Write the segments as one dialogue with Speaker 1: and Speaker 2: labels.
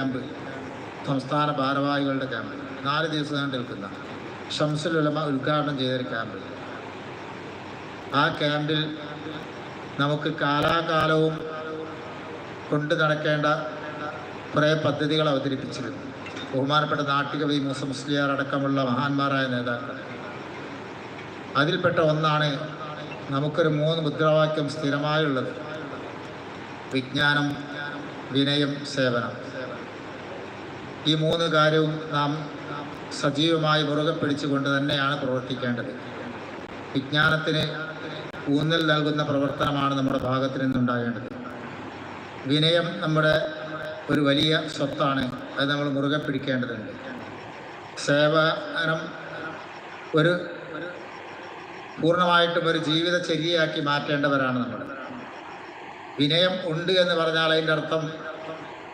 Speaker 1: Camp സംസ്ഥാന ഭാരവാഹികളുടെ camp. നാല് ദിവസം നീണ്ടു നിൽക്കുന്ന. ഷംസുൽ ഉദ്ഘാടനം ചെയ്തൊരു ക്യാമ്പ്. ആ ക്യാമ്പിൽ നമുക്ക് കാലാകാലവും കൊണ്ടു നടക്കേണ്ട കുറേ പദ്ധതികൾ അവതരിപ്പിച്ചിരുന്നു. ബഹുമാനപ്പെട്ട നാട്ടികവി മൂസ മുസ്ലിയാർ അടക്കമുള്ള മഹാന്മാരായ നേതാക്കൾ. അതിൽപ്പെട്ട ഒന്നാണ് നമുക്കൊരു മൂന്ന് മുദ്രാവാക്യം സ്ഥിരമായുള്ളത്. വിജ്ഞാനം വിനയം സേവനം. ഈ മൂന്ന് കാര്യവും നാം സജീവമായി മുറുകെ പിടിച്ചുകൊണ്ട് തന്നെയാണ് പ്രവർത്തിക്കേണ്ടത്. വിജ്ഞാനത്തിന് ഊന്നൽ നൽകുന്ന പ്രവർത്തനമാണ് നമ്മുടെ ഭാഗത്ത് നിന്നുണ്ടാകേണ്ടത്. വിനയം നമ്മുടെ ഒരു വലിയ സ്വത്താണ്. അത് നമ്മൾ മുറുകെ പിടിക്കേണ്ടതുണ്ട്. സേവനം ഒരു പൂർണമായിട്ടും ഒരു ജീവിതചര്യയാക്കി മാറ്റേണ്ടവരാണ് നമ്മൾ. വിനയം ഉണ്ട് എന്ന് പറഞ്ഞാൽ അതിന്റെ അർത്ഥം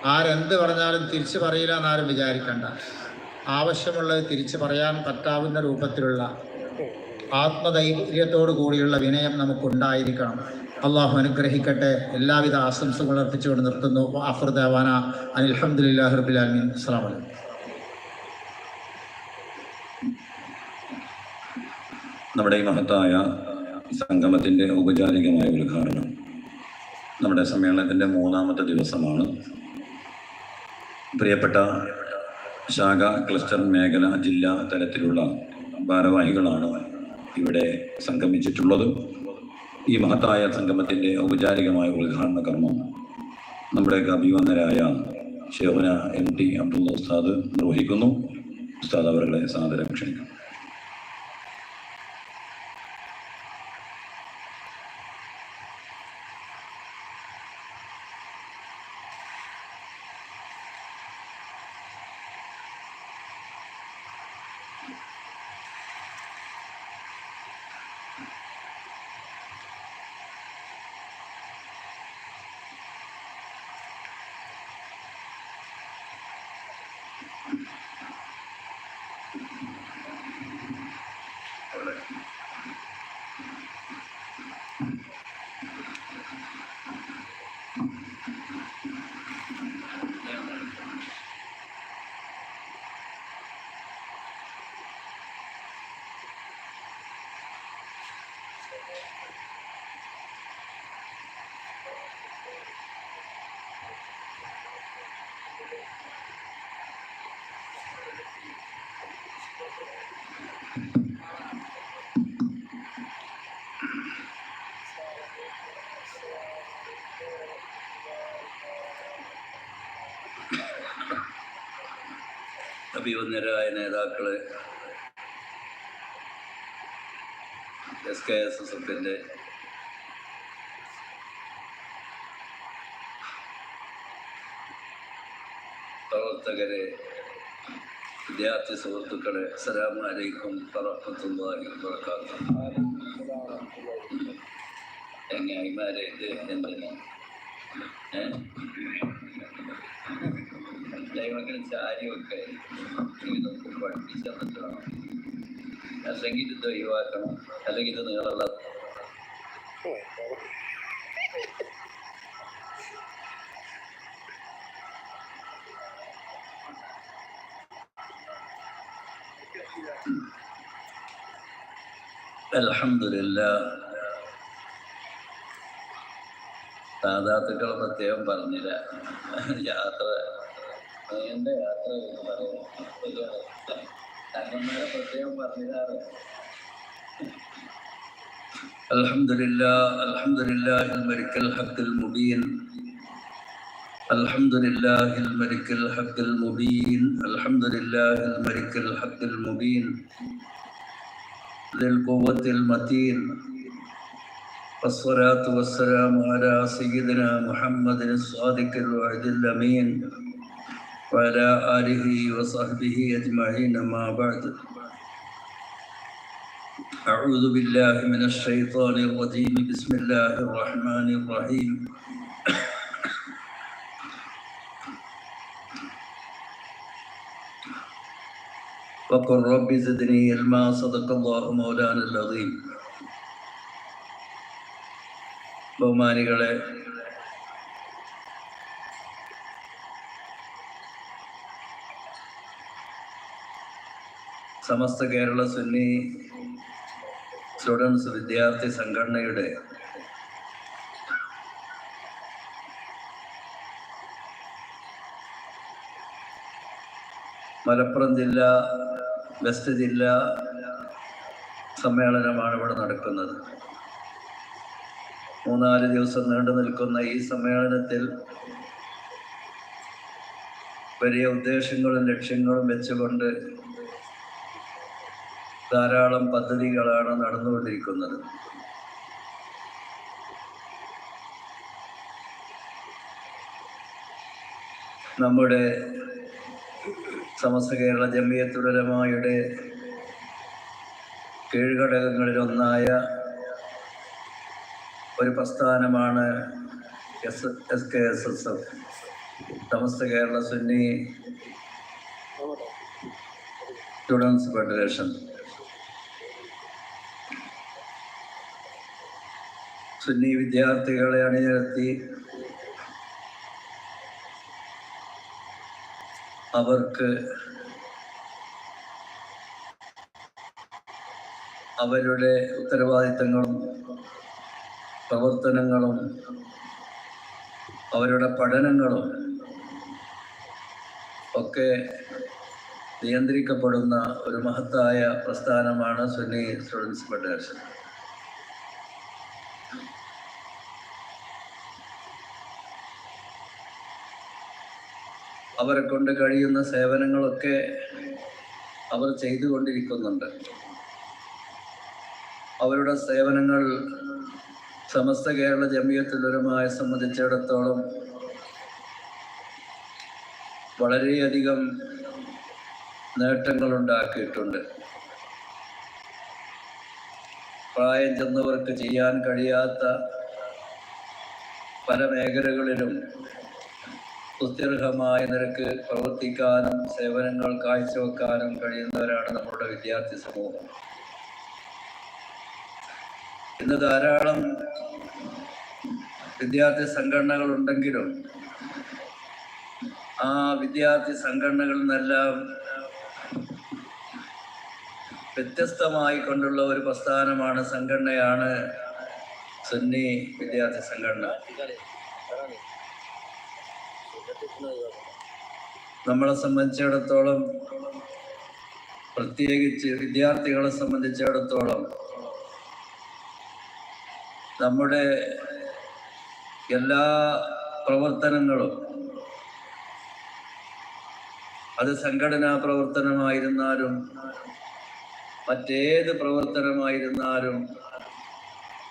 Speaker 1: ആരെന്ത് പറഞ്ഞാലും തിരിച്ചു പറയില്ല എന്നാരും വിചാരിക്കണ്ട. ആവശ്യമുള്ളത് തിരിച്ചു പറയാൻ പറ്റാവുന്ന രൂപത്തിലുള്ള ആത്മധൈര്യത്തോടു കൂടിയുള്ള വിനയം നമുക്കുണ്ടായിരിക്കണം. അള്ളാഹു അനുഗ്രഹിക്കട്ടെ. എല്ലാവിധ ആശംസകളും അർപ്പിച്ചുകൊണ്ട് നിർത്തുന്നു. അഫ്രദാന അനിൽഹമുല്ലാ റബിലാമീൻ അസ്സാം വലൈക്കും
Speaker 2: നമ്മുടെ ഈ മഹത്തായ സംഗമത്തിന്റെ ഔപചാരികമായ ഉദ്ഘാടനം നമ്മുടെ സമ്മേളനത്തിന്റെ മൂന്നാമത്തെ ദിവസമാണ്. പ്രിയപ്പെട്ട ശാഖ ക്ലസ്റ്റർ മേഖല ജില്ലാ തലത്തിലുള്ള ഭാരവാഹികളാണ് ഇവിടെ സംഗമിച്ചിട്ടുള്ളത്. ഈ മഹത്തായ സംഗമത്തിന്റെ ഔപചാരികമായ ഉദ്ഘാടന കർമ്മം നമ്മുടെ അഭിവന്ദരായ ഷെഹുന എം ടി അബ്ദുള്ള ഉസ്താദ് നിർവഹിക്കുന്നു. ഉസ്താദ് അവരുടെ സാദരം ക്ഷണിക്കുന്നു അഭിവന്ദരായ നേതാക്കൾ എസ് കെ എസ് എസ് എഫിന്റെ പ്രവർത്തകരെ വിദ്യാർത്ഥി സുഹൃത്തുക്കളെ അസ്സലാമു അലൈക്കും തുറക്കാത്ത ഇത് എന്തിനാ ദൈവത്തിന് ചാരിയൊക്കെ അല്ലെങ്കിൽ ഇത് ഒഴിവാക്കണം. അല്ലെങ്കിൽ ഇത് നീളമുള്ള അലഹമില്ല സാധാത്തുക്കൾ പ്രത്യേകം പറഞ്ഞില്ല. യാത്ര എന്റെ യാത്ര തങ്ങന്മാരെ പ്രത്യേകം പറഞ്ഞില്ലാറ് الحمد لله الحمد لله الملك الحق المبين الحمد لله الملك الحق المبين الحمد لله الملك الحق المبين ذي القوة المتين والصلاة والسلام على سيدنا محمد الصادق الوعد الأمين وعلى آله وصحبه أجمعين ما بعد أعوذ بالله من الشيطان الرجيم بسم الله الرحمن الرحيم وقل رب زدني علما صدق الله مولانا العظيم ബഹുമാനികളെ സമസ്ത കേരള സുന്നി സ്റ്റുഡൻസ് വിദ്യാർത്ഥി സംഘടനയുടെ മലപ്പുറം ജില്ല വെസ്റ്റ് ജില്ല സമ്മേളനമാണ് ഇവിടെ നടക്കുന്നത്. മൂന്നാൽ ദിവസം നീണ്ടു നിൽക്കുന്ന ഈ സമ്മേളനത്തിൽ വലിയ ഉദ്ദേശങ്ങളും ലക്ഷ്യങ്ങളും വെച്ചുകൊണ്ട് ധാരാളം പദ്ധതികളാണ് നടന്നുകൊണ്ടിരിക്കുന്നത്. നമ്മുടെ സമസ്ത കേരള ജമ്മിയത്തുടരമായുടെ കീഴ്ഘടകങ്ങളിലൊന്നായ ഒരു പ്രസ്ഥാനമാണ് S S K S S F. Samastha Kerala Sunni students federation. Sunni വിദ്യാർത്ഥികളെ അണിനിരത്തി അവർക്ക് അവരുടെ ഉത്തരവാദിത്തങ്ങളും പ്രവർത്തനങ്ങളും അവരുടെ പഠനങ്ങളും ഒക്കെ നിയന്ത്രിക്കപ്പെടുന്ന ഒരു മഹത്തായ പ്രസ്ഥാനമാണ് സുന്നി സ്റ്റുഡൻസ് ഫെഡറേഷൻ. അവരെ കൊണ്ട് കഴിയുന്ന സേവനങ്ങളൊക്കെ അവർ ചെയ്തുകൊണ്ടിരിക്കുന്നുണ്ട്. അവരുടെ സേവനങ്ങൾ സമസ്ത കേരള ജമിയത്തുലരമായി സംബന്ധിച്ചിടത്തോളം വളരെയധികം നേട്ടങ്ങൾ ഉണ്ടാക്കിയിട്ടുണ്ട് പ്രായം ചെന്നവർക്ക് ചെയ്യാൻ കഴിയാത്ത പല മേഖലകളിലും സുത്യർഹമായ നിരക്ക് പ്രവർത്തിക്കാനും സേവനങ്ങൾ കാഴ്ചവെക്കാനും കഴിയുന്നവരാണ് നമ്മുടെ വിദ്യാർത്ഥി സമൂഹം. ഇന്ന് ധാരാളം വിദ്യാർത്ഥി സംഘടനകൾ ഉണ്ടെങ്കിലും ആ വിദ്യാർത്ഥി സംഘടനകളിൽ നിന്നെല്ലാം വ്യത്യസ്തമായി കൊണ്ടുള്ള ഒരു പ്രസ്ഥാനമാണ് സംഘടനയാണ് സുന്നി വിദ്യാർത്ഥി സംഘടന. നമ്മളെ സംബന്ധിച്ചിടത്തോളം പ്രത്യേകിച്ച് വിദ്യാർത്ഥികളെ സംബന്ധിച്ചിടത്തോളം നമ്മുടെ എല്ലാ പ്രവർത്തനങ്ങളും അത് സംഘടനാ പ്രവർത്തനമായിരുന്നാലും മറ്റേത് പ്രവർത്തനമായിരുന്നാലും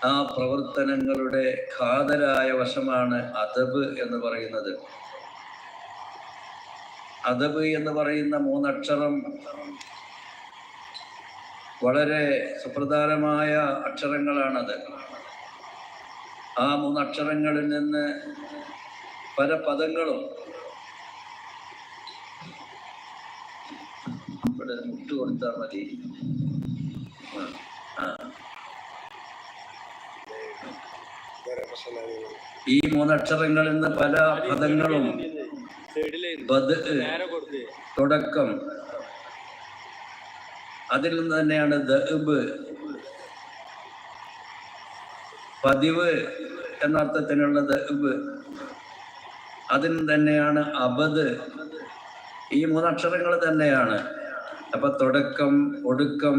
Speaker 2: ആ പ്രവർത്തനങ്ങളുടെ ഖാതരായ വശമാണ് അതബ് എന്ന് പറയുന്നത്. അതബ് എന്ന് പറയുന്ന മൂന്നക്ഷരം വളരെ സുപ്രധാനമായ അക്ഷരങ്ങളാണത് ആ മൂന്നക്ഷരങ്ങളിൽ നിന്ന് പല പദങ്ങളും ഇവിടെ മുട്ട് മതി. ഈ മൂന്നക്ഷരങ്ങളിൽ നിന്ന് പല പദങ്ങളും ബദ് തുടക്കം. അതിൽ നിന്ന് തന്നെയാണ് ദബ് പതിവ് എന്ന അർത്ഥത്തിനുള്ള ദഅബ് അതിൽ നിന്ന് തന്നെയാണ് അബദ്. ഈ മൂന്നക്ഷരങ്ങൾ തന്നെയാണ്. അപ്പൊ തുടക്കം ഒടുക്കം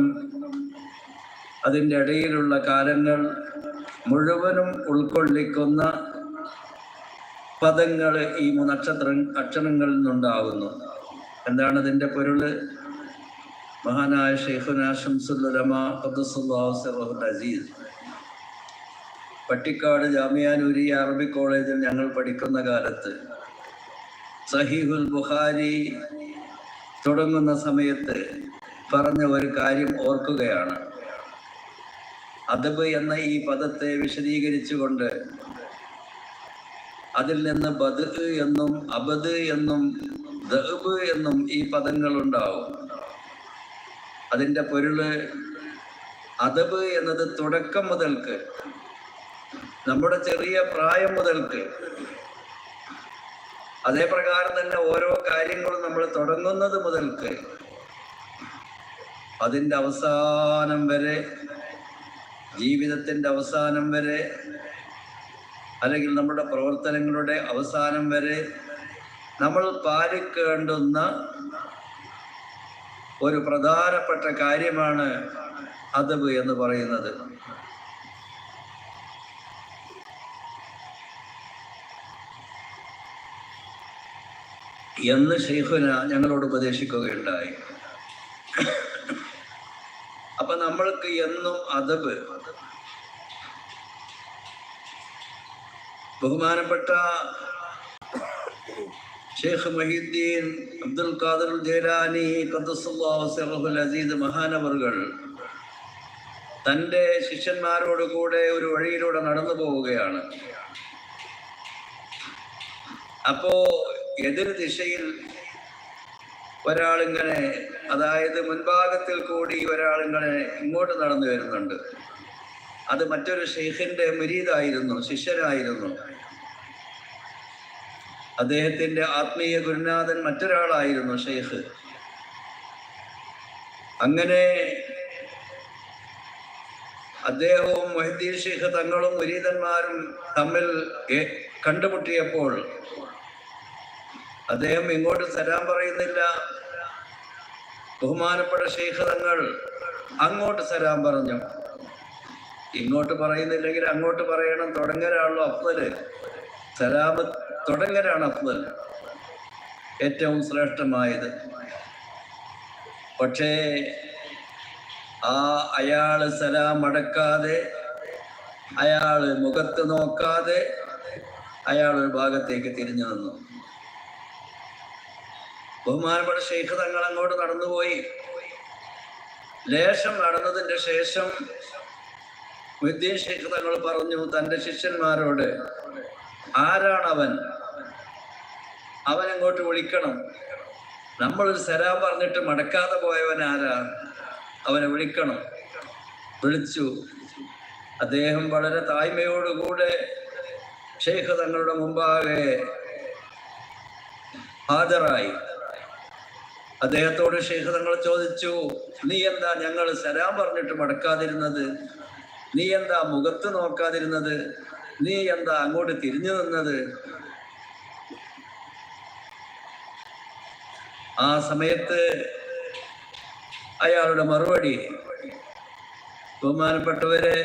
Speaker 2: അതിന്റെ ഇടയിലുള്ള കാലങ്ങൾ മുഴുവനും ഉൾക്കൊള്ളിക്കുന്ന പദങ്ങൾ ഈ നക്ഷത്ര അക്ഷരങ്ങളിൽ നിന്നുണ്ടാവുന്നു. എന്താണ് അതിന്റെ പൊരുൾ മഹാനായ ഷെയ്ഖുന ഷംസുല്ലമ അസീസ്. പട്ടിക്കാട് ജാമിയാനൂരി അറബി കോളേജിൽ ഞങ്ങൾ പഠിക്കുന്ന കാലത്ത് സഹീഹുൽ ബുഹാരി തുടങ്ങുന്ന സമയത്ത് പറഞ്ഞ ഒരു കാര്യം ഓർക്കുകയാണ്. അദബ് എന്ന ഈ പദത്തെ വിശദീകരിച്ചുകൊണ്ട് അതിൽ നിന്ന് ബദ് എന്നും അബദ് എന്നും ദഅബ് എന്നും ഈ പദങ്ങൾ ഉണ്ടാവും അതിന്റെ പൊരുൾ അദബ് എന്നത് തുടക്കം മുതൽക്ക് നമ്മുടെ ചെറിയ പ്രായം മുതൽക്ക്. അതേപ്രകാരം തന്നെ ഓരോ കാര്യങ്ങളും നമ്മൾ തുടങ്ങുന്നത് മുതൽക്ക്. അതിന്റെ അവസാനം വരെ ജീവിതത്തിന്റെ അവസാനം വരെ അല്ലെങ്കിൽ നമ്മുടെ പ്രവർത്തനങ്ങളുടെ അവസാനം വരെ നമ്മൾ പാലിക്കേണ്ടുന്ന ഒരു പ്രധാനപ്പെട്ട കാര്യമാണ് അതബ് എന്ന് പറയുന്നത്. എന്ന് ഷെയ്ഖുന ഞങ്ങളോട് ഉപദേശിക്കുകയുണ്ടായി. അപ്പൊ നമ്മൾക്ക് എന്നും അതബ് ബഹുമാനപ്പെട്ട ഷെയ്ഖ് മഹീദ്ദീൻ അബ്ദുൽ ഖാദർ ജേലാനി ഖദ്ദസുല്ലാഹുൽ അസീദ് മഹാനവറുകൾ തന്റെ ശിഷ്യന്മാരോട് കൂടെ ഒരു വഴിയിലൂടെ നടന്നു പോവുകയാണ്. അപ്പോ എതിർ ദിശയിൽ ഒരാളിങ്ങനെ അതായത് മുൻഭാഗത്തിൽ കൂടി ഒരാളിങ്ങനെ ഇങ്ങോട്ട് നടന്നു വരുന്നുണ്ട്. അത് മറ്റൊരു ഷെയ്ഖിന്റെ മുരീദായിരുന്നു ശിഷ്യനായിരുന്നു. അദ്ദേഹത്തിന്റെ ആത്മീയ ഗുരുനാഥൻ മറ്റൊരാളായിരുന്നു ഷെയ്ഖ്. അങ്ങനെ അദ്ദേഹവും മൊഹദ്ദീൻ ഷെയ്ഖ് തങ്ങളും മുരീതന്മാരും തമ്മിൽ കണ്ടുമുട്ടിയപ്പോൾ അദ്ദേഹം ഇങ്ങോട്ട് തരാൻ പറയുന്നില്ല. ബഹുമാനപ്പെട്ട ഷെയ്ഖ് തങ്ങൾ അങ്ങോട്ട് തരാൻ പറഞ്ഞു. ഇങ്ങോട്ട് പറയുന്നില്ലെങ്കിൽ അങ്ങോട്ട് പറയണം. തുടങ്ങലാണല്ലോ അഫ്ദൽ. സലാമ തുടങ്ങലാണ് അഫ്ദൽ ഏറ്റവും ശ്രേഷ്ഠമായത്. പക്ഷേ ആ അയാൾ സലാം അടക്കാതെ അയാൾ മുഖത്ത് നോക്കാതെ അയാൾ ഒരു ഭാഗത്തേക്ക് തിരിഞ്ഞു നിന്നു. ബഹുമാനപ്പെട്ട ഷെയ്ഖ് തങ്ങൾ അങ്ങോട്ട് നടന്നുപോയി. ലേശം നടന്നതിന്റെ ശേഷം വിദ്യ ഷെയ്ഖ് തങ്ങൾ പറഞ്ഞു തന്റെ ശിഷ്യന്മാരോട് ആരാണവൻ? അവൻ അങ്ങോട്ട് വിളിക്കണം? നമ്മളൊരു സലാം പറഞ്ഞിട്ട് മടക്കാതെ പോയവൻ ആരാ? അവനെ വിളിക്കണം. വിളിച്ചു. അദ്ദേഹം വളരെ തായ്മയോടുകൂടെ ഷെയ്ഖ് തങ്ങളുടെ മുമ്പാകെ ഹാജറായി അദ്ദേഹത്തോട് ഷെയ്ഖ് തങ്ങൾ ചോദിച്ചു നീ എന്താ ഞങ്ങൾ സലാം പറഞ്ഞിട്ട് മടക്കാതിരുന്നത്? നീ എന്താ മുഖത്ത് നോക്കാതിരുന്നത്? നീ എന്താ അങ്ങോട്ട് തിരിഞ്ഞു നിന്നത്? ആ സമയത്ത് അയാളുടെ മറുപടി. ബഹുമാനപ്പെട്ടവരെ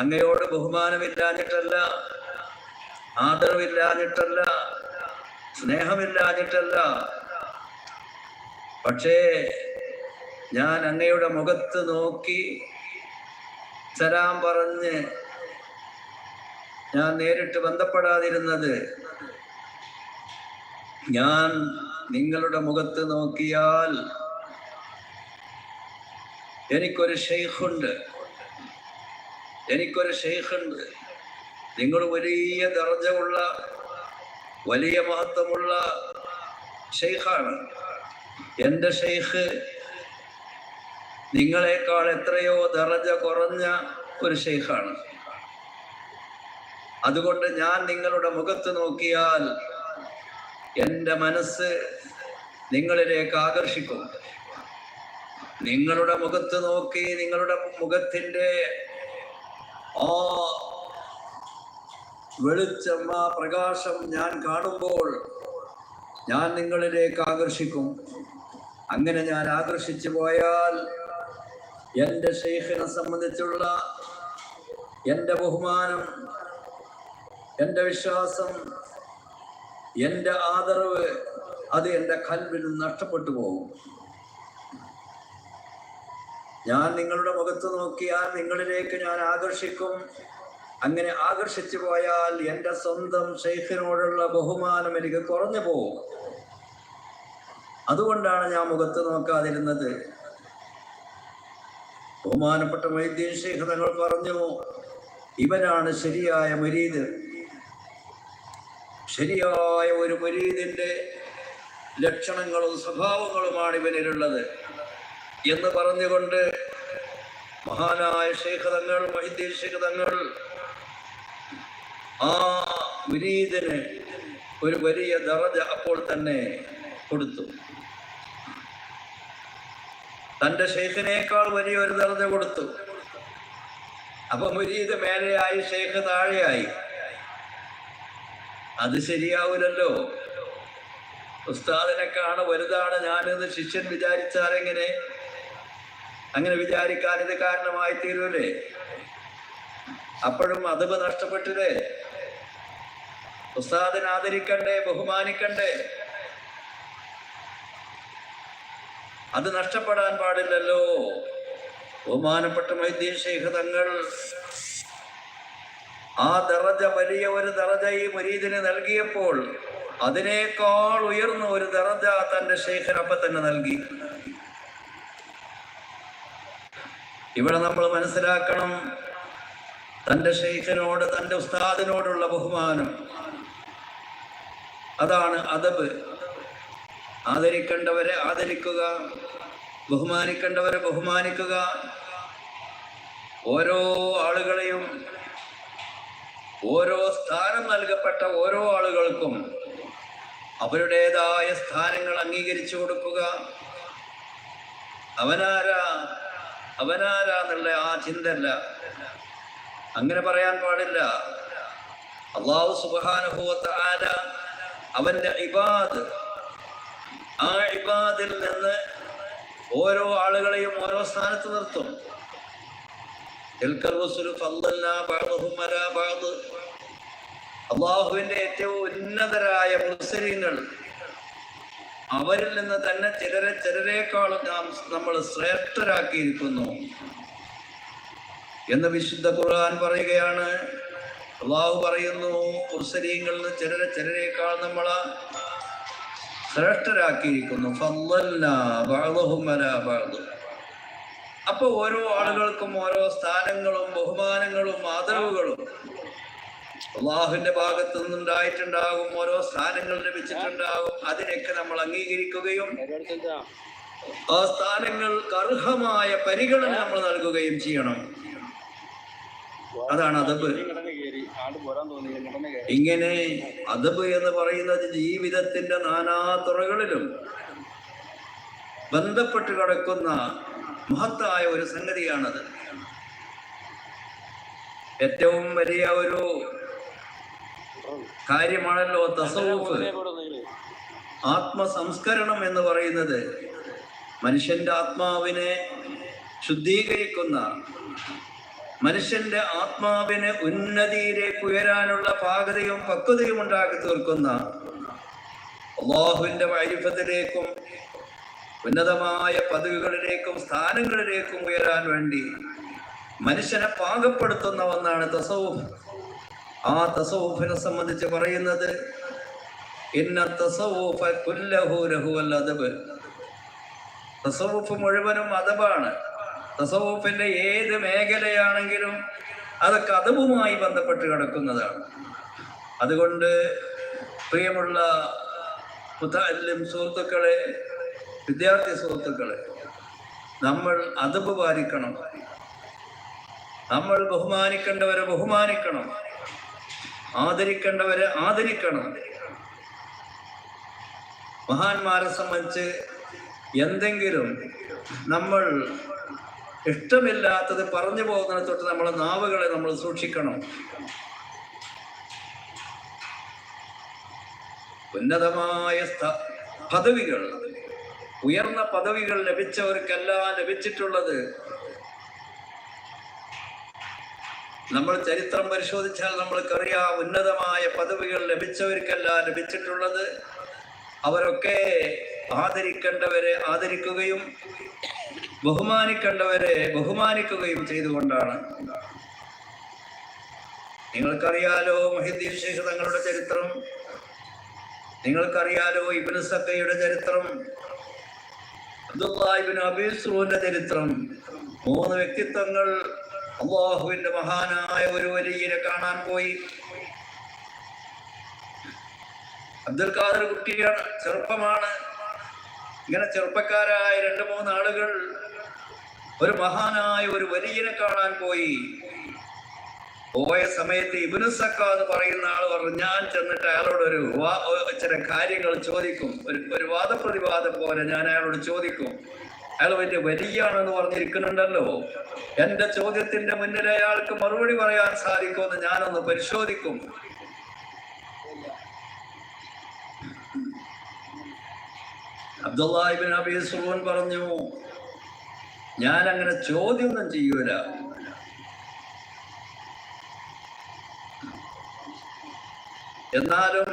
Speaker 2: അങ്ങയോട് ബഹുമാനമില്ലാഞ്ഞിട്ടല്ല ആദരവില്ലാഞ്ഞിട്ടല്ല സ്നേഹമില്ലാഞ്ഞിട്ടല്ല. പക്ഷേ ഞാൻ അങ്ങയുടെ മുഖത്ത് നോക്കി സലാം പറഞ്ഞ് ഞാൻ നേരിട്ട് ബന്ധപ്പെടാതിരുന്നത് ഞാൻ നിങ്ങളുടെ മുഖത്ത് നോക്കിയാൽ എനിക്കൊരു ഷെയ്ഖുണ്ട്. എനിക്കൊരു ഷെയ്ഖുണ്ട്. നിങ്ങൾ വലിയ ദർജമുള്ള വലിയ മഹത്വമുള്ള ഷെയ്ഖാണ്. എന്റെ ഷെയ്ഖ് നിങ്ങളെക്കാൾ എത്രയോ ദറജ കുറഞ്ഞ ഒരു ഷെയ്ഖാണ് അതുകൊണ്ട് ഞാൻ നിങ്ങളുടെ മുഖത്ത് നോക്കിയാൽ എന്റെ മനസ്സ് നിങ്ങളിലേക്ക് ആകർഷിക്കും. നിങ്ങളുടെ മുഖത്ത് നോക്കി നിങ്ങളുടെ മുഖത്തിന്റെ ആ വെളിച്ചം ആ പ്രകാശം ഞാൻ കാണുമ്പോൾ ഞാൻ നിങ്ങളിലേക്ക് ആകർഷിക്കും. അങ്ങനെ ഞാൻ ആകർഷിച്ചു പോയാൽ എന്റെ ഷെയ്ഖിനെ സംബന്ധിച്ചുള്ള എന്റെ ബഹുമാനം എന്റെ വിശ്വാസം എന്റെ ആദരവ് അത് എന്റെ കൽവിൽ നഷ്ടപ്പെട്ടു പോകും. ഞാൻ നിങ്ങളുടെ മുഖത്ത് നോക്കിയാൽ നിങ്ങളിലേക്ക് ഞാൻ ആകർഷിക്കും. അങ്ങനെ ആകർഷിച്ചു പോയാൽ എന്റെ സ്വന്തം ഷെയ്ഖിനോടുള്ള ബഹുമാനം എനിക്ക് കുറഞ്ഞു പോകും. അതുകൊണ്ടാണ് ഞാൻ മുഖത്ത് നോക്കാതിരുന്നത്. ബഹുമാനപ്പെട്ട മൈദ്യൻ ഷെയ്ഖ് തങ്ങൾ പറഞ്ഞു ഇവനാണ് ശരിയായ മുരീദ്. ശരിയായ ഒരു മുരീദിന്റെ ലക്ഷണങ്ങളും സ്വഭാവങ്ങളുമാണ് ഇവനിലുള്ളത്. എന്ന് പറഞ്ഞുകൊണ്ട് മഹാനായ ശേഖതങ്ങൾ തങ്ങൾ മഹിദ്ദീൻ ഷെയ്ഖ് തങ്ങൾ ആ മുരീദിന് ഒരു വലിയ ദറജ അപ്പോൾ തന്നെ കൊടുത്തു. തന്റെ ഷെയ്ഖിനേക്കാൾ വലിയ ഒരു ദർജ കൊടുത്തു. അപ്പൊ മുരീദ് മേലെയായി ഷെയ്ഖ് താഴെയായി. അത് ശരിയാവൂലല്ലോ. ഉസ്താദിനെക്കാണ് വലുതാണ് ഞാനെന്ന് ശിഷ്യൻ വിചാരിച്ചാൽ എങ്ങനെ? അങ്ങനെ വിചാരിക്കാൻ ഇത് കാരണമായി തീരൂലേ? അപ്പോഴും അതവ് നഷ്ടപ്പെട്ടില്ലേ? ഉസ്താദിനെ ആദരിക്കണ്ടേ ബഹുമാനിക്കണ്ടേ? അത് നഷ്ടപ്പെടാൻ പാടില്ലല്ലോ. ബഹുമാനപ്പെട്ട മൈദ്യൻ ആ ദറജ വലിയ ഒരു ദറജ ഈ മുരീദിന് നൽകിയപ്പോൾ അതിനേക്കാൾ ഉയർന്ന ഒരു ദറജ തന്റെ ശേഖർ അപ്പൊ തന്നെ നൽകി. ഇവിടെ നമ്മൾ മനസ്സിലാക്കണം തന്റെ ഷെയ്ഖിനോട് തന്റെ ഉസ്താദിനോടുള്ള ബഹുമാനം. അതാണ് അതബ് ആദരിക്കേണ്ടവരെ ആദരിക്കുക ബഹുമാനിക്കേണ്ടവരെ ബഹുമാനിക്കുക. ഓരോ ആളുകളെയും ഓരോ സ്ഥാനം നൽകപ്പെട്ട ഓരോ ആളുകൾക്കും അവരുടേതായ സ്ഥാനങ്ങൾ അംഗീകരിച്ചു കൊടുക്കുക. അവനാരാ? അവനാരാ എന്നുള്ള ആ ചിന്തല്ല അങ്ങനെ പറയാൻ പാടില്ല. അള്ളാഹു സുബാനുഭവത്ത് ആര അവന്റെ ഇബാദ് ആ ഇബാദിൽ നിന്ന് ഓരോ ആളുകളെയും ഓരോ സ്ഥാനത്ത് നിർത്തും. അള്ളാഹുവിന്റെ ഏറ്റവും ഉന്നതരായ മുസ്ലിങ്ങൾ അവരിൽ നിന്ന് തന്നെ ചിലരെ ചിലരെക്കാളും നാം നമ്മൾ ശ്രേഷ്ഠരാക്കിയിരിക്കുന്നു. എന്ന് വിശുദ്ധ ഖുർആൻ പറയുകയാണ്. അള്ളാഹു പറയുന്നു മുസ്ലിങ്ങളിൽ നിന്ന് ചിലരെ ചിലരെക്കാളും നമ്മളാ ശ്രേഷ്ഠരാക്കിയിരിക്കുന്നു അപ്പോൾ ഓരോ ആളുകൾക്കും ഓരോ സ്ഥാനങ്ങളും ബഹുമാനങ്ങളും ആദരവുകളും അള്ളാഹുവിന്റെ ഭാഗത്തു നിന്നുണ്ടായിട്ടുണ്ടാകും ഓരോ സ്ഥാനങ്ങൾ ലഭിച്ചിട്ടുണ്ടാകും അതിനൊക്കെ നമ്മൾ അംഗീകരിക്കുകയും ആ സ്ഥാനങ്ങൾക്ക് അർഹമായ പരിഗണന നമ്മൾ നൽകുകയും ചെയ്യണം. അതാണ് അതബ് ഇങ്ങനെ അതബ് എന്ന് പറയുന്നത് ജീവിതത്തിന്റെ നാനാ തുറകളിലും ബന്ധപ്പെട്ട് കിടക്കുന്ന മഹത്തായ ഒരു സംഗതിയാണത്. ഏറ്റവും വലിയ ഒരു കാര്യമാണല്ലോ തസവൂഫ് ആത്മസംസ്കരണം എന്ന് പറയുന്നത് മനുഷ്യന്റെ ആത്മാവിനെ ശുദ്ധീകരിക്കുന്ന മനുഷ്യന്റെ ആത്മാവിന് ഉന്നതിയിലേക്ക് ഉയരാനുള്ള പാകതയും പക്വതയും ഉണ്ടാക്കി തീർക്കുന്ന അള്ളാഹുവിന്റെ വൈരിഫത്തിലേക്കും ഉന്നതമായ പദവികളിലേക്കും സ്ഥാനങ്ങളിലേക്കും ഉയരാൻ വേണ്ടി മനുഷ്യനെ പാകപ്പെടുത്തുന്ന ഒന്നാണ് തസവുഫ് ആ തസവുഫിനെ സംബന്ധിച്ച് പറയുന്നത് ഇന്ന മുഴുവനും അദബാണ്. തസവുഫിന്റെ ഏത് മേഖലയാണെങ്കിലും അതൊക്കെ അതവുമായി ബന്ധപ്പെട്ട് കിടക്കുന്നതാണ്. അതുകൊണ്ട് പ്രിയമുള്ള പുതാലും സുഹൃത്തുക്കളെ വിദ്യാർത്ഥി സുഹൃത്തുക്കളെ നമ്മൾ അതബ് പാലിക്കണം. നമ്മൾ ബഹുമാനിക്കേണ്ടവരെ ബഹുമാനിക്കണം. ആദരിക്കേണ്ടവരെ ആദരിക്കണം. മഹാന്മാരെ സംബന്ധിച്ച് എന്തെങ്കിലും നമ്മൾ ഇഷ്ടമില്ലാത്തത് പറഞ്ഞു പോകുന്നതിനെ തൊട്ട് നമ്മളെ നാവുകളെ നമ്മൾ സൂക്ഷിക്കണം. ഉന്നതമായ പദവികൾ. ഉയർന്ന പദവികൾ ലഭിച്ചവർക്കല്ല ലഭിച്ചിട്ടുള്ളത് നമ്മൾ ചരിത്രം പരിശോധിച്ചാൽ നമ്മൾക്കറിയാം ഉന്നതമായ പദവികൾ ലഭിച്ചവർക്കല്ല ലഭിച്ചിട്ടുള്ളത്. അവരൊക്കെ ആദരിക്കേണ്ടവരെ ആദരിക്കുകയും ബഹുമാനിക്കേണ്ടവരെ ബഹുമാനിക്കുകയും ചെയ്തുകൊണ്ടാണ് നിങ്ങൾക്കറിയാലോ മഹിദ്ദീൻ ശേഷ തങ്ങളുടെ ചരിത്രം. നിങ്ങൾക്കറിയാലോ ഇബിന് സക്കയുടെ ചരിത്രം. അബ്ദുല്ലാഹിബിൻ അബീസ്രൂന്റെ ചരിത്രം. മൂന്ന് വ്യക്തിത്വങ്ങൾ അള്ളാഹുവിന്റെ മഹാനായ ഒരു വലിയനെ കാണാൻ പോയി. അബ്ദുൽ ഖാദർ കുട്ടിയാണ് ചെറുപ്പമാണ്. ഇങ്ങനെ ചെറുപ്പക്കാരായ രണ്ട് മൂന്ന് ആളുകൾ ഒരു മഹാനായ ഒരു വലിയനെ കാണാൻ പോയി. പോയ സമയത്ത് ഇബിനുസക്ക എന്ന് പറയുന്ന ആൾ പറഞ്ഞു ഞാൻ ചെന്നിട്ട് അയാളോട് ഒരു ചില കാര്യങ്ങൾ ചോദിക്കും. ഒരു ഒരു വാദപ്രതിവാദം പോലെ ഞാൻ അയാളോട് ചോദിക്കും. അയാൾ വലിയ വലിയാണെന്ന് പറഞ്ഞിരിക്കുന്നുണ്ടല്ലോ. എന്റെ ചോദ്യത്തിന്റെ മുന്നിൽ അയാൾക്ക് മറുപടി പറയാൻ സാധിക്കുമെന്ന് ഞാനൊന്ന് പരിശോധിക്കും. അബ്ദുല്ലാഹിബിൻ അബീസ് പറഞ്ഞു ഞാൻ അങ്ങനെ ചോദ്യമൊന്നും ചെയ്യൂല എന്നാലും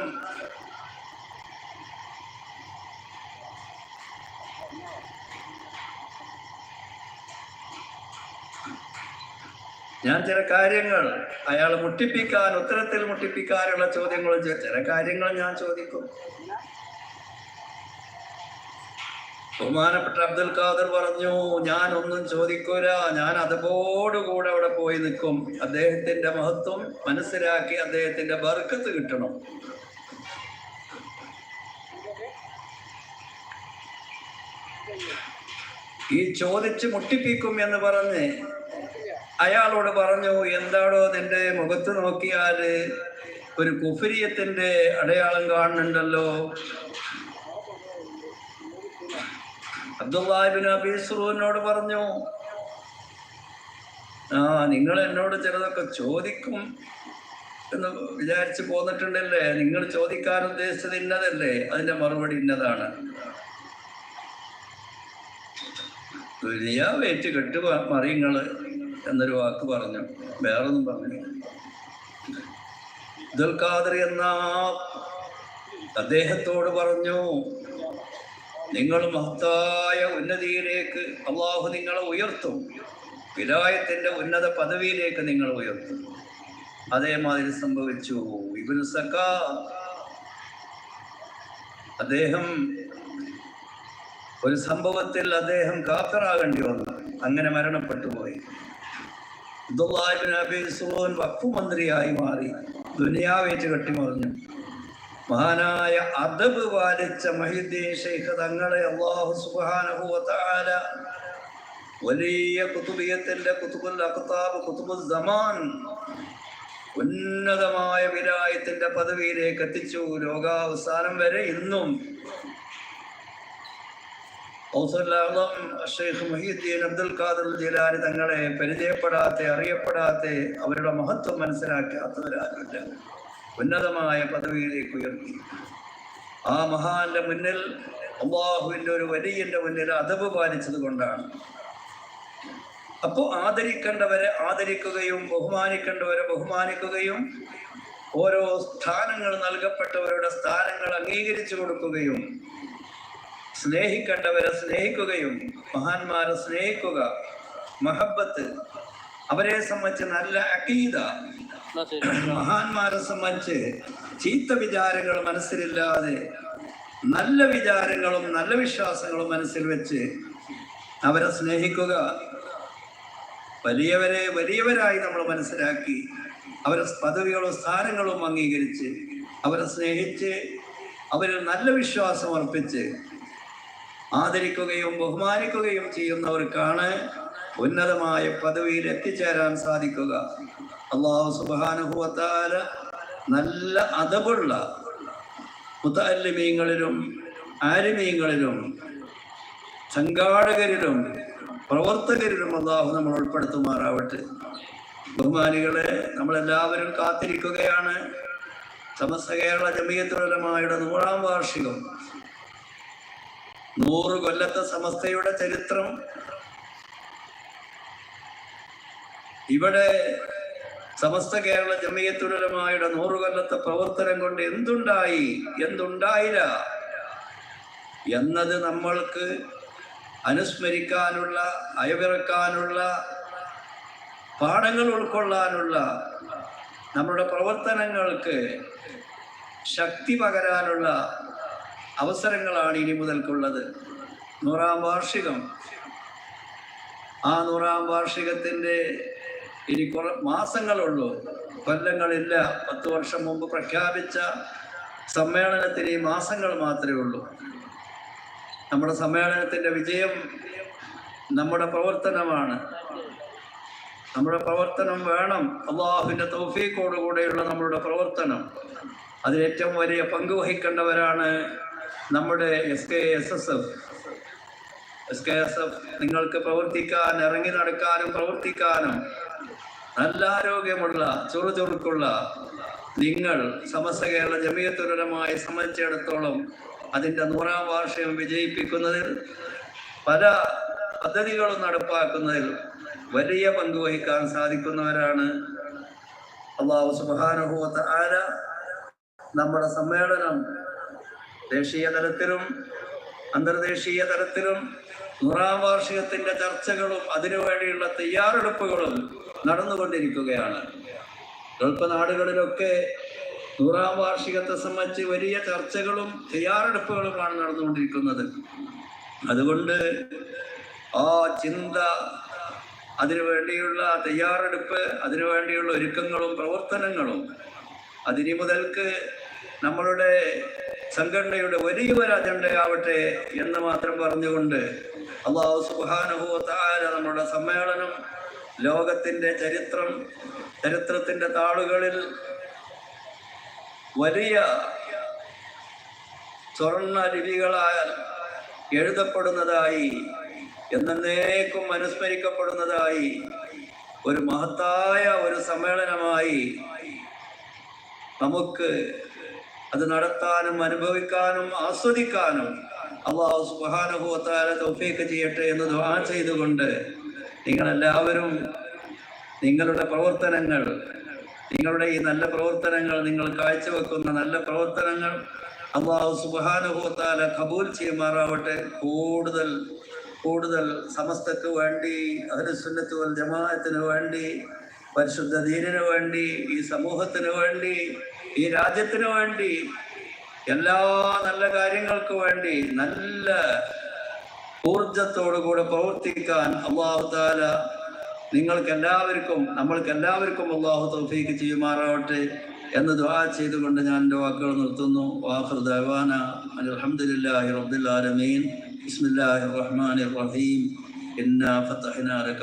Speaker 2: ഞാൻ ചില കാര്യങ്ങൾ അയാൾ മുട്ടിപ്പിക്കാൻ ഉത്തരത്തിൽ മുട്ടിപ്പിക്കാനുള്ള ചോദ്യങ്ങളും ചില കാര്യങ്ങൾ ഞാൻ ചോദിക്കും. ബഹുമാനപ്പെട്ട അബ്ദുൽ ഖാദർ പറഞ്ഞു ഞാൻ ഒന്നും ചോദിക്കൂല. ഞാൻ അതുപോടുകൂടെ അവിടെ പോയി നിൽക്കും. അദ്ദേഹത്തിന്റെ മഹത്വം മനസ്സിലാക്കി അദ്ദേഹത്തിന്റെ ബർക്കത്ത് കിട്ടണം. ഈ ചോദിച്ച് മുട്ടിപ്പിക്കും എന്ന് പറഞ്ഞ് അയാളോട് പറഞ്ഞു എന്താണോ നിന്റെ മുഖത്ത് നോക്കിയാൽ ഒരു കുഫരിയത്തിന്റെ അടയാളം കാണുന്നുണ്ടല്ലോ. അബീസ്റൂനോട് പറഞ്ഞു ആ നിങ്ങൾ എന്നോട് ചിലതൊക്കെ ചോദിക്കും എന്ന് വിചാരിച്ച് പോന്നിട്ടുണ്ടല്ലേ? നിങ്ങൾ ചോദിക്കാൻ ഉദ്ദേശിച്ചത് ഇന്നതല്ലേ? അതിന്റെ മറുപടി ഇന്നതാണ്. ദുനിയാവേറ്റ് കെട്ട് മറിയങ്ങൾ എന്നൊരു വാക്ക് പറഞ്ഞു. വേറൊന്നും പറഞ്ഞു ദുൽഖാദർ ഖാദർ എന്ന അദ്ദേഹത്തോട് പറഞ്ഞു നിങ്ങൾ മഹത്തായ ഉന്നതിയിലേക്ക് അള്ളാഹു നിങ്ങളെ ഉയർത്തും. വിലായത്തിന്റെ ഉന്നത പദവിയിലേക്ക് നിങ്ങൾ ഉയർത്തും. അതേമാതിരി സംഭവിച്ചു. ഇബിന് സക്ക അദ്ദേഹം ഒരു സംഭവത്തിൽ അദ്ദേഹം കാത്തറാകേണ്ടി വന്നു. അങ്ങനെ മരണപ്പെട്ടു പോയി. അബ്ദുല്ലാഹിബിൻ അബി വഖഫ് മന്ത്രിയായി മാറി. ദുനിയാവേറ്റ് കെട്ടിമറിഞ്ഞു മഹാനായ അദബ് പാലിച്ച മഹിദ്ദീൻ ഷെയ്ഖ് തങ്ങളെ അള്ളാഹു തആല വലിയ കുത്തുബിയത്തിന്റെ കുത്തുബുൽ അഖ്താബ് കുത്തുബുൽ സമാൻ ഉന്നതമായ വിരായത്തിന്റെ പദവിയിലേക്ക് എത്തിച്ചു. ലോകാവസാനം വരെ ഇന്നും ഷെയ്ഖ് മഹീദ്ദീൻ അബ്ദുൽ ഖാദർ ജിലാനി തങ്ങളെ പരിചയപ്പെടാത്ത അറിയപ്പെടാത്ത അവരുടെ മഹത്വം മനസ്സിലാക്കാത്തവരാരുമില്ല ഉന്നതമായ പദവിയിലേക്ക് ഉയർത്തി. ആ മഹാന്റെ മുന്നിൽ അള്ളാഹുവിന്റെ ഒരു വലിയന്റെ മുന്നിൽ അതവ് പാലിച്ചത് കൊണ്ടാണ്. അപ്പോൾ ആദരിക്കേണ്ടവരെ ആദരിക്കുകയും ബഹുമാനിക്കേണ്ടവരെ ബഹുമാനിക്കുകയും ഓരോ സ്ഥാനങ്ങൾ നൽകപ്പെട്ടവരുടെ സ്ഥാനങ്ങൾ അംഗീകരിച്ചു കൊടുക്കുകയും സ്നേഹിക്കേണ്ടവരെ സ്നേഹിക്കുകയും മഹാന്മാരെ സ്നേഹിക്കുക മഹബത്ത് അവരെ സംബന്ധിച്ച് നല്ല അക്കീത മഹാന്മാരെ സംബന്ധിച്ച് ചീത്ത വിചാരങ്ങൾ മനസ്സിലില്ലാതെ നല്ല വിചാരങ്ങളും നല്ല വിശ്വാസങ്ങളും മനസ്സിൽ വെച്ച് അവരെ സ്നേഹിക്കുക വലിയവരെ വലിയവരായി നമ്മൾ മനസ്സിലാക്കി അവരെ പദവികളും സ്ഥാനങ്ങളും അംഗീകരിച്ച് അവരെ സ്നേഹിച്ച് അവരിൽ നല്ല വിശ്വാസം അർപ്പിച്ച് ആദരിക്കുകയും ബഹുമാനിക്കുകയും ചെയ്യുന്നവർക്കാണ് ഉന്നതമായ പദവിയിൽ എത്തിച്ചേരാൻ സാധിക്കുക. അള്ളാഹു സുബാനുഭവത്താല നല്ല അതവുള്ള മുത്തല്ലിമീങ്ങളിലും ആലിമീങ്ങളിലും സംഘാടകരിലും പ്രവർത്തകരിലും അള്ളാഹു നമ്മൾ ഉൾപ്പെടുത്തുമാറാവട്ടെ. ബഹുമാനികളെ നമ്മളെല്ലാവരും കാത്തിരിക്കുകയാണ്. സമസ്ത കേരള ജമീയത്തുലമായുടെ നൂറാം വാർഷികം. നൂറ് കൊല്ലത്തെ സമസ്തയുടെ ചരിത്രം. ഇവിടെ സമസ്ത കേരള ജമയത്തുലമായുടെ നൂറുകൊല്ലത്തെ പ്രവർത്തനം കൊണ്ട് എന്തുണ്ടായി? എന്തുണ്ടായില്ല? എന്നത് നമ്മൾക്ക് അനുസ്മരിക്കാനുള്ള അയവിറക്കാനുള്ള പാഠങ്ങൾ ഉൾക്കൊള്ളാനുള്ള നമ്മുടെ പ്രവർത്തനങ്ങൾക്ക് ശക്തി പകരാനുള്ള അവസരങ്ങളാണ് ഇനി മുതൽക്കുള്ളത്. നൂറാം വാർഷികം. ആ നൂറാം വാർഷികത്തിന്റെ ഇനി കുറ മാസങ്ങളുള്ളൂ. കൊല്ലങ്ങളില്ല. പത്ത് വർഷം മുമ്പ് പ്രഖ്യാപിച്ച സമ്മേളനത്തിന് ഈ മാസങ്ങൾ മാത്രമേ ഉള്ളൂ. നമ്മുടെ സമ്മേളനത്തിന്റെ വിജയം നമ്മുടെ പ്രവർത്തനമാണ്. നമ്മുടെ പ്രവർത്തനം വേണം. അള്ളാഹുവിന്റെ തൗഫീഖോടുകൂടെയുള്ള നമ്മളുടെ പ്രവർത്തനം. അതിൽ ഏറ്റവും വലിയ പങ്ക് വഹിക്കേണ്ടവരാണ് നമ്മുടെ S K S S F. S K S F നിങ്ങൾക്ക് പ്രവർത്തിക്കാൻ ഇറങ്ങി നടക്കാനും പ്രവർത്തിക്കാനും നല്ല ആരോഗ്യമുള്ള ചുറുചുറുക്കുള്ള നിങ്ങൾ സമസ്ത കേരള ജമീയത്തുരമായി സംബന്ധിച്ചിടത്തോളം അതിന്റെ നൂറാം വാർഷികം വിജയിപ്പിക്കുന്നതിൽ പല പദ്ധതികളും നടപ്പാക്കുന്നതിൽ വലിയ പങ്ക് വഹിക്കാൻ സാധിക്കുന്നവരാണ് അള്ളാഹു സുബാനുഭവത്ത് ആര നമ്മുടെ സമ്മേളനം ദേശീയ തലത്തിലും അന്തർദേശീയ തലത്തിലും നൂറാം വാർഷികത്തിന്റെ ചർച്ചകളും അതിനുവേണ്ടിയുള്ള തയ്യാറെടുപ്പുകളും നടന്നുകൊണ്ടിരിക്കുകയാണ്. ഗൾഫ് നാടുകളിലൊക്കെ നൂറാം വാർഷികത്തെ സംബന്ധിച്ച് വലിയ ചർച്ചകളും തയ്യാറെടുപ്പുകളുമാണ് നടന്നുകൊണ്ടിരിക്കുന്നത്. അതുകൊണ്ട് ആ ചിന്ത അതിനുവേണ്ടിയുള്ള തയ്യാറെടുപ്പ് അതിനുവേണ്ടിയുള്ള ഒരുക്കങ്ങളും പ്രവർത്തനങ്ങളും അതിനി മുതൽക്ക് നമ്മളുടെ സംഘടനയുടെ വലിയൊരു അജണ്ടയാവട്ടെ എന്ന് മാത്രം പറഞ്ഞുകൊണ്ട് അള്ളാഹു സുഹാനുഭൂത്താല നമ്മുടെ സമ്മേളനം ലോകത്തിന്റെ ചരിത്രം ചരിത്രത്തിന്റെ താളുകളിൽ വലിയ സ്വർണ ലിപികളാൽ എഴുതപ്പെടുന്നതായി എന്നേക്കും അനുസ്മരിക്കപ്പെടുന്നതായി ഒരു മഹത്തായ ഒരു സമ്മേളനമായി നമുക്ക് അത് നടത്താനും അനുഭവിക്കാനും ആസ്വദിക്കാനും അള്ളാഹു സുബാനുഭവത്താല തൗഫീക്ക് ചെയ്യട്ടെ എന്ന് ദുആ ചെയ്തുകൊണ്ട് നിങ്ങളെല്ലാവരും നിങ്ങളുടെ പ്രവർത്തനങ്ങൾ നിങ്ങളുടെ ഈ നല്ല പ്രവർത്തനങ്ങൾ നിങ്ങൾ കാഴ്ചവെക്കുന്ന നല്ല പ്രവർത്തനങ്ങൾ അള്ളാഹു സുബാനുഭവത്താല കബൂൽ ചെയ്യുമാറാവട്ടെ. കൂടുതൽ കൂടുതൽ സമസ്തക്ക് വേണ്ടി അഹ്ലുസുന്നത്ത് വൽ ജമാഅത്തിന് വേണ്ടി പരിശുദ്ധ ദീനിന് വേണ്ടി ഈ സമൂഹത്തിന് വേണ്ടി ഈ രാജ്യത്തിന് വേണ്ടി എല്ലാ നല്ല കാര്യങ്ങൾക്ക് വേണ്ടി നല്ല ഊർജത്തോടു കൂടെ പ്രവർത്തിക്കാൻ അള്ളാഹു താല നിങ്ങൾക്ക് എല്ലാവർക്കും നമ്മൾക്ക് എല്ലാവർക്കും അള്ളാഹു തൗഫീക്ക് ചെയ്യുമാറാവട്ടെ എന്ന് ദുആ ചെയ്തുകൊണ്ട് ഞാൻ എന്റെ വാക്കുകൾ നിർത്തുന്നു. അൽഹംദുലില്ലാഹി റബ്ബിൽ ആലമീൻ. ബിസ്മില്ലാഹിർ റഹ്മാനിർ റഹീം. ഇന്നാ ഫതഹ്നാ ലക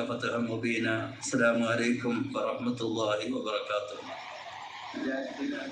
Speaker 2: അസ്സലാമു അലൈക്കും വറഹ്മത്തുള്ളാഹി വബറകാതുഹു. জয় শ্রী রাম